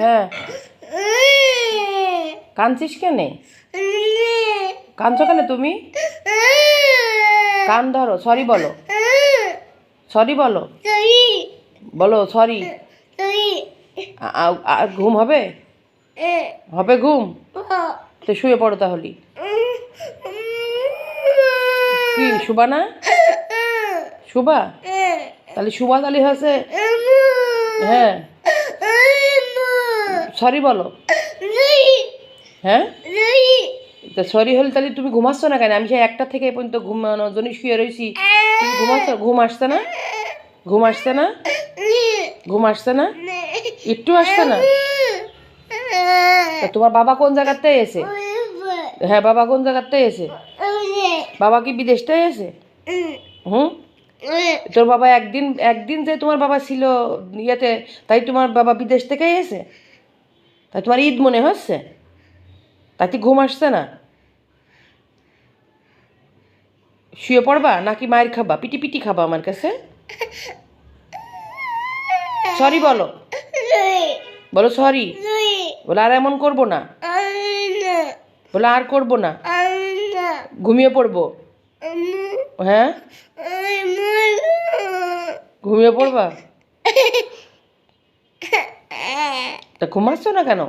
হ্যাঁ কাঁদছিস কেন? কাঁদছো কেন তুমি? কান ধরো সরি বলো। সরি বলো। বলো সরি আর ঘুম হবে? হবে ঘুম? তো শুয়ে পড়ো তাহলে। কি, শুবা না? শুবা? তাহলে শুবা তাহলে হয়েছে? হ্যাঁ। সরি বলো। হ্যাঁ? তো সরি হলে তাহলে তুমি ঘুমাচ্ছ না কেন? আমি সেই একটা থেকে পর্যন্ত ঘুমানোর জন্য শুয়ে রয়েছি। তুমি ঘুমাচ্ছ? ঘুম আসছে না? ঘুম আসছে না? ঘুম আসছে না? একটু আসছে না? তোমার বাবা কোন জায়গাতে এসে হ্যাঁ বাবা কোন জায়গাতে এসে বাবা কি বিদেশটাই এসে হুম? তোর বাবা একদিন একদিন যে তোমার বাবা ছিল ইয়েতে, তাই তোমার বাবা বিদেশ থেকেই এসে তোমার ঈদ মনে হচ্ছে? কি ঘুম আসছে না? শুয়ে পড়বা নাকি মায়ের খাবা? পিটি পিটি খাবা আমার কাছে? সরি বলো। বলো সরি। বলে, আর এমন করব না। বলে, আর করব না। ঘুমিয়ে পড়ব? হ্যাঁ? ঘুমিয়ে পড়বা? তা ঘুমাচ্ছ না কেন